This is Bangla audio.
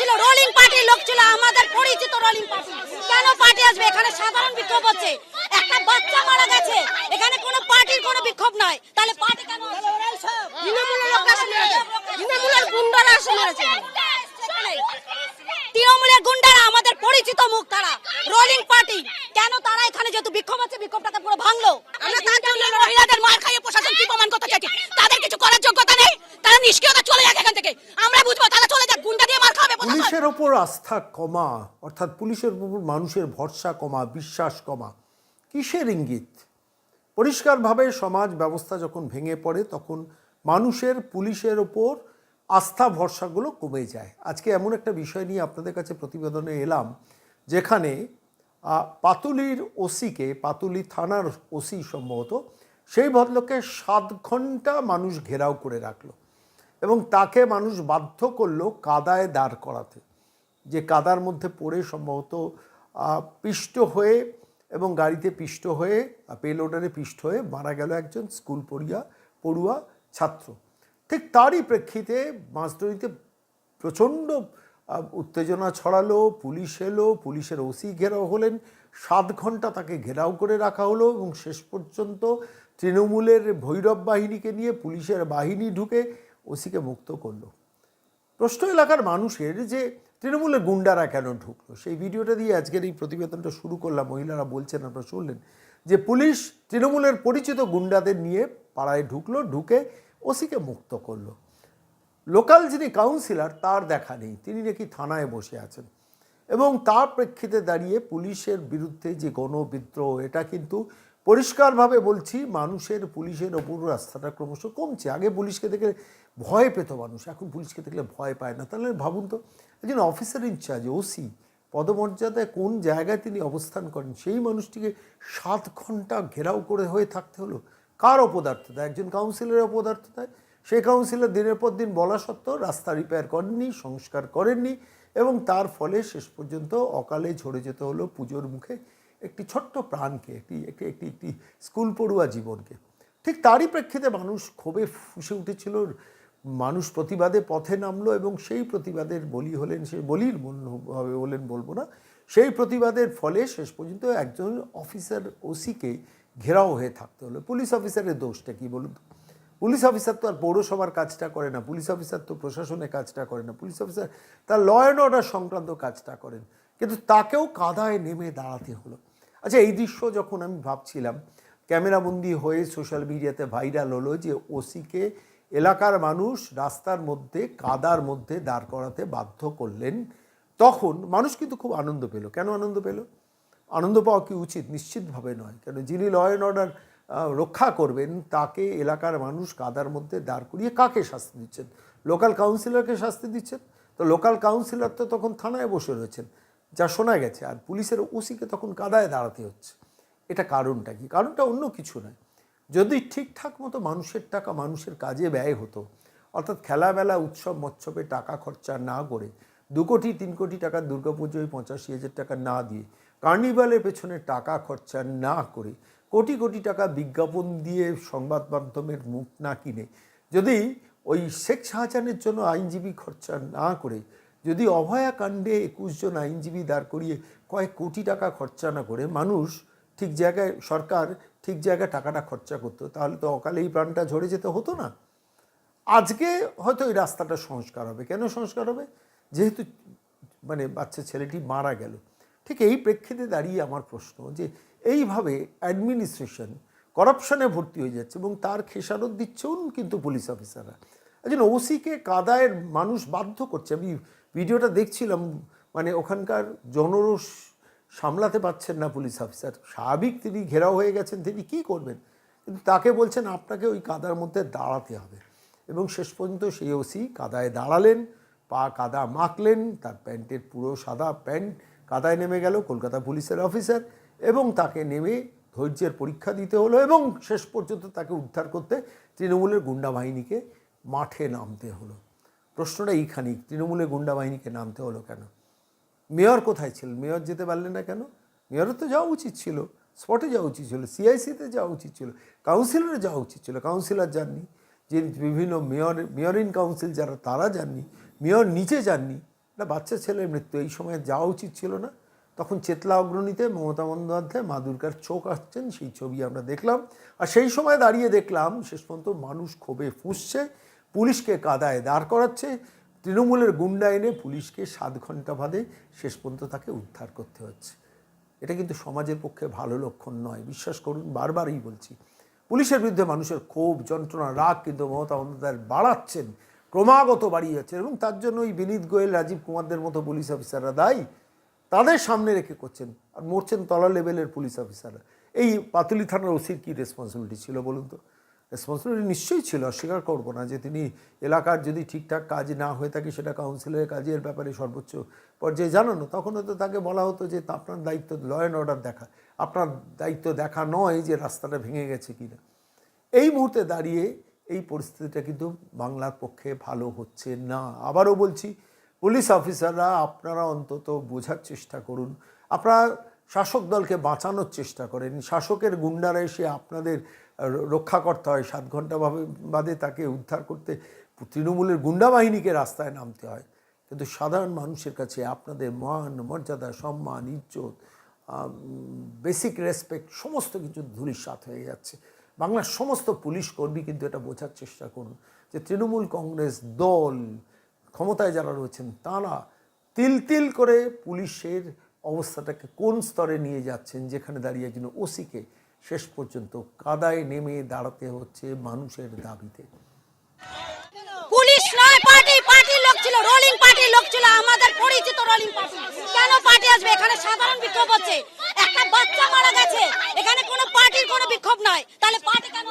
ছিল রোলিং পার্টির লোক ছিল আমাদের পরিচিত রোলিং পার্টি। কেন পার্টি আসবে? এখানে সাধারণ বিক্ষোভ হচ্ছে। একটা বাচ্চা মারা গেছে। এখানে কোনো পার্টির কোনো বিক্ষোভ নাই। তাহলে পার্টি কেন তৃণমূলের লোক আসে মেরেছে তৃণমূলের গুন্ডারা তৃণমূলের গুন্ডারা আমাদের পরিচিত মুখ তারা। Rolling party. কেন তারা এখানে যেহেতু বিক্ষোভ আছে বিক্ষোভটাকে পুরো ভাঙলো? আমরা তার জন্য মহিলাদের মার খাইয়ে প্রশাসন কি প্রমাণ করতে চাইছে তাদের কিছু করার যোগ্যতা নেই তারা নিষ্ক্রিয়তা চলে যাক এখান থেকে আমরা বুঝব তারা চলে যাক গুন্ডা দিয়ে মার খাবে প্রশাসন পুলিশের ওপর আস্থা কমা, অর্থাৎ পুলিশের উপর মানুষের ভরসা কমা, বিশ্বাস কমা, কিসের ইঙ্গিত? পরিষ্কারভাবে সমাজ ব্যবস্থা যখন ভেঙে পড়ে, তখন মানুষের, পুলিশের ওপর আস্থা, ভরসাগুলো কমে যায়। আজকে এমন একটা বিষয় নিয়ে আপনাদের কাছে প্রতিবেদনে এলাম, যেখানে পাতুলির ওসিকে, পাতুলি থানার ওসি সম্ভবত, সেই ভদ্রলোককে সাত ঘণ্টা মানুষ ঘেরাও করে রাখল এবং তাকে মানুষ বাধ্য করল কাদায় দাঁড় করাতে। যে কাদার মধ্যে পড়ে সম্ভবত পিষ্ট হয়ে এবং গাড়িতে পিষ্ট হয়ে পেলোডারে পিষ্ট হয়ে মারা গেল একজন স্কুল পড়িয়া, পড়ুয়া ছাত্র। ঠিক তারই প্রেক্ষিতে মাসডরিতে প্রচণ্ড উত্তেজনা ছড়ালো, পুলিশ এলো, পুলিশের ওসি ঘেরাও হলেন, সাত ঘণ্টা তাকে ঘেরাও করে রাখা হলো এবং শেষ পর্যন্ত তৃণমূলের ভৈরব বাহিনীকে নিয়ে পুলিশের বাহিনী ঢুকে ওসিকে মুক্ত করল। প্রশ্ন এলাকার মানুষের যে তৃণমূলের গুন্ডারা কেন ঢুকলো? সেই ভিডিওটা দিয়ে আজকের এই প্রতিবেদনটা শুরু করলাম। মহিলারা বলছেন, আপনারা শুনলেন, যে পুলিশ তৃণমূলের পরিচিত গুন্ডাদের নিয়ে পাড়ায় ঢুকলো, ঢুকে ওসিকে মুক্ত করল। লোকাল যিনি কাউন্সিলর, তার দেখা নেই। তিনি নাকি থানায় বসে আছেন। এবং তার প্রেক্ষিতে দাঁড়িয়ে পুলিশের বিরুদ্ধে যে গণবিদ্রোহ, এটা কিন্তু পরিষ্কারভাবে বলছি, মানুষের পুলিশের ওপর রাস্তাটা ক্রমশ কমছে। আগে পুলিশকে দেখলে ভয় পেত মানুষ, এখন পুলিশকে দেখলে ভয় পায় না। তাহলে ভাবুন তো, একজন অফিসার ইনচার্জ ওসি পদমর্যাদায় কোন জায়গায় তিনি অবস্থান করেন, সেই মানুষটিকে সাত ঘণ্টা ঘেরাও করে হয়ে থাকতে হলো? কার অপদার্থতা একজন কাউন্সিলরের অপদার্থতায়? সেই কাউন্সিলর দিনের পর দিন বলা সত্ত্বেও রাস্তা রিপেয়ার করেননি, সংস্কার করেননি এবং তার ফলে শেষ পর্যন্ত অকালে ঝরে যেতে হলো পুজোর মুখে। একটি ছোট্ট প্রাণকে, একটি একটি একটি একটি স্কুল পড়ুয়া জীবনকে। ঠিক তারই প্রেক্ষিতে মানুষ ক্ষোভে ফুসে উঠেছিল, মানুষ প্রতিবাদে পথে নামলো এবং সেই প্রতিবাদের বলি হলেন সে বলির মূল্য- হবে বলেন বলব না, সেই প্রতিবাদের ফলে শেষ পর্যন্ত একজন অফিসার ওসিকে ঘেরাও হয়ে থাকতে হলো। পুলিশ অফিসারের দোষটা কি বলুন? পুলিশ অফিসার তো আর পৌরসভার কাজটা করে না, পুলিশ অফিসার তো প্রশাসনে কাজটা করে না, পুলিশ অফিসার, তার ল অ্যান্ড অর্ডার সংক্রান্ত কাজটা করেন। কিন্তু তাকেও কাদায় নেমে দাঁড়াতে হলো। আচ্ছা এই দৃশ্য যখন আমি ভাবছিলাম, ক্যামেরাবন্দি হয়ে সোশ্যাল মিডিয়াতে ভাইরাল হলো যে ওসিকে এলাকার মানুষ রাস্তার মধ্যে, কাদার মধ্যে দাঁড় করাতে বাধ্য করলেন, তখন মানুষ কিন্তু খুব আনন্দ পেল। কেন আনন্দ পেল? আনন্দ পাওয়া কি উচিত? নিশ্চিতভাবে নয়। কেন? যিনি ল অ্যান্ড অর্ডার রক্ষা করবেন, তাকে এলাকার মানুষ কাদার মধ্যে দাঁড় করিয়ে কাকে শাস্তি দিচ্ছেন? লোকাল কাউন্সিলরকে শাস্তি দিচ্ছেন? তো লোকাল কাউন্সিলর তো তখন থানায় বসে রয়েছেন। যা শোনা গেছে, আর পুলিশের ওসিকে তখন কাদায় দাঁড়াতে হচ্ছে। এটা কারণটা কি? কারণটা অন্য কিছু নয়। যদি ঠিকঠাক মতো মানুষের টাকা মানুষের কাজে ব্যয় হতো, অর্থাৎ খেলাবেলা উৎসব, মৎসবে টাকা খরচা না করে দু কোটি, তিন কোটি টাকা দুর্গাপুজোয় পঁচাশি হাজার টাকা না দিয়ে কার্নিভালের পেছনে টাকা খরচা না করে কোটি কোটি টাকা বিজ্ঞাপন দিয়ে সংবাদ মাধ্যমের মুখ না কিনে যদি ওই শেখ শাহজাহানের জন্য আইনজীবী খরচা না করে যদি অভয়া কাণ্ডে একুশ জন আইনজীবী দাঁড় করিয়ে কয়েক কোটি টাকা খরচা না করে মানুষ ঠিক জায়গায়, সরকার ঠিক জায়গায় টাকাটা খরচা করতো, তাহলে তো অকালেই প্রাণটা ঝরে যেতে হতো না। আজকে হয়তো এই রাস্তাটা সংস্কার হবে। কেন সংস্কার হবে? যেহেতু মানে বাচ্চা ছেলেটি মারা গেল। ঠিক এই প্রেক্ষিতে দাঁড়িয়ে আমার প্রশ্ন যে এইভাবে অ্যাডমিনিস্ট্রেশন করাপশনে ভর্তি হয়ে যাচ্ছে এবং তার খেসারত দিচ্ছেও কিন্তু পুলিশ অফিসাররা একজন ওসিকে কাদায়ের মানুষ বাধ্য করছে। আমি ভিডিওটা দেখছিলাম মানে ওখানকার জনরোষ সামলাতে পারছেন না পুলিশ অফিসার। স্বাভাবিক তিনি ঘেরাও হয়ে গেছেন, তিনি কি করবেন? কিন্তু তাকে বলছেন, আপনাকে ওই কাদার মধ্যে দাঁড়াতে হবে। এবং শেষ পর্যন্ত সেই ওসি কাদায় দাঁড়ালেন, পা কাদা মাখলেন, তার প্যান্টের পুরো সাদা প্যান্ট কাদায় নেমে গেল কলকাতা পুলিশের অফিসার এবং তাকে নেমে ধৈর্যের পরীক্ষা দিতে হলো এবং শেষ পর্যন্ত তাকে উদ্ধার করতে তৃণমূলের গুন্ডা বাহিনীকে মাঠে নামতে হলো। প্রশ্নটা এইখানেই, তৃণমূলের গুন্ডা বাহিনীকে নামতে হলো কেন? মেয়র কোথায় ছিলেন? মেয়র যেতে পারলেন না কেন? মেয়রের তো যাওয়া উচিত ছিল, স্পটে যাওয়া উচিত ছিল, সিআইসিতে যাওয়া উচিত ছিল, কাউন্সিলরে যাওয়া উচিত ছিল, কাউন্সিলর যাননি, যে বিভিন্ন মেয়র মেয়র ইন কাউন্সিল যারা তারা যাননি, মেয়র নিচে যাননি একটা বাচ্চা ছেলের মৃত্যু, এই সময় যাওয়া উচিত ছিল না। তখন চেতলা অগ্রণীতে মমতা বন্দ্যোপাধ্যায় মা দুর্গার চোখ আসছেন, সেই ছবি আমরা দেখলাম। আর সেই সময় দাঁড়িয়ে দেখলাম, শেষ পর্যন্ত মানুষ ক্ষোভে ফুঁসছে পুলিশকে কাদায় দাঁড় করাচ্ছে। তৃণমূলের গুন্ডা এনে পুলিশকে সাত ঘণ্টা বাদে শেষ পর্যন্ত তাকে উদ্ধার করতে হচ্ছে। এটা কিন্তু সমাজের পক্ষে ভালো লক্ষণ নয়। বিশ্বাস করুন, বারবারই বলছি, পুলিশের বিরুদ্ধে মানুষের ক্ষোভ, যন্ত্রণা, রাগ কিন্তু মমতা বন্দ্যোপাধ্যায় বাড়াচ্ছেন, ক্রমাগত বাড়িয়ে যাচ্ছেন এবং তার জন্য ওই বিনীত গোয়েল, রাজীব কুমারদের মতো পুলিশ অফিসাররা দায়ী। তাদের সামনে রেখে করছেন আর মরছেন তলা লেভেলের পুলিশ অফিসাররা। এই পাতুলি থানার ওসির কী রেসপন্সিবিলিটি ছিল বলুন তো? রেসপন্সিবিলিটি নিশ্চয়ই ছিল, অস্বীকার করব না যে তিনি এলাকার যদি ঠিকঠাক কাজ না হয়ে থাকে সেটা কাউন্সিলের কাজের ব্যাপারে সর্বোচ্চ পর্যায়ে জানানো, তখন হয়তো তাকে বলা হতো যে আপনার দায়িত্ব ল অ্যান্ড অর্ডার দেখা। আপনার দায়িত্ব দেখা নয় যে রাস্তাটা ভেঙে গেছে কিনা। এই মুহূর্তে দাঁড়িয়ে এই পরিস্থিতিটা কিন্তু বাংলার পক্ষে ভালো হচ্ছে না। আবারও বলছি, পুলিশ অফিসাররা আপনারা অন্তত বোঝার চেষ্টা করুন। আপনারা শাসক দলকে বাঁচানোর চেষ্টা করেন। শাসকের গুন্ডারা এসে আপনাদের র- রক্ষা করতে হয়। সাত ঘণ্টা বাদে তাকে উদ্ধার করতে তৃণমূলের গুন্ডা বাহিনীকে রাস্তায় নামতে হয়। কিন্তু সাধারণ মানুষের কাছে আপনাদের মান, মর্যাদা, সম্মান, ইজ্জত বেসিক রেসপেক্ট সমস্ত কিছু ধূলিসাৎ হয়ে যাচ্ছে। বাংলার সমস্ত পুলিশ কর্মী কিন্তু এটা বোঝার চেষ্টা করুন যে তৃণমূল কংগ্রেস দল ক্ষমতায় যারা রয়েছেন, তারা তিল তিল করে পুলিশের অবস্থাটাকে কোন স্তরে নিয়ে যাচ্ছেন যেখানে দাঁড়িয়ে একজন ওসিকে শেষ পর্যন্ত কাদায় নেমে দাঁড়াতে হচ্ছে মানুষের দাবিতে? পুলিশ নয়, পার্টি, পার্টির লোক ছিল, রোলিং পার্টির লোক ছিল, আমাদের পরিচিত রোলিং পার্টি। কেন পার্টি আসবে? এখানে সাধারণ বিক্ষোভ হচ্ছে। একটা বাচ্চা মারা গেছে। এখানে কোনো পার্টির কোনো বিক্ষোভ নাই। তাহলে পার্টি কেন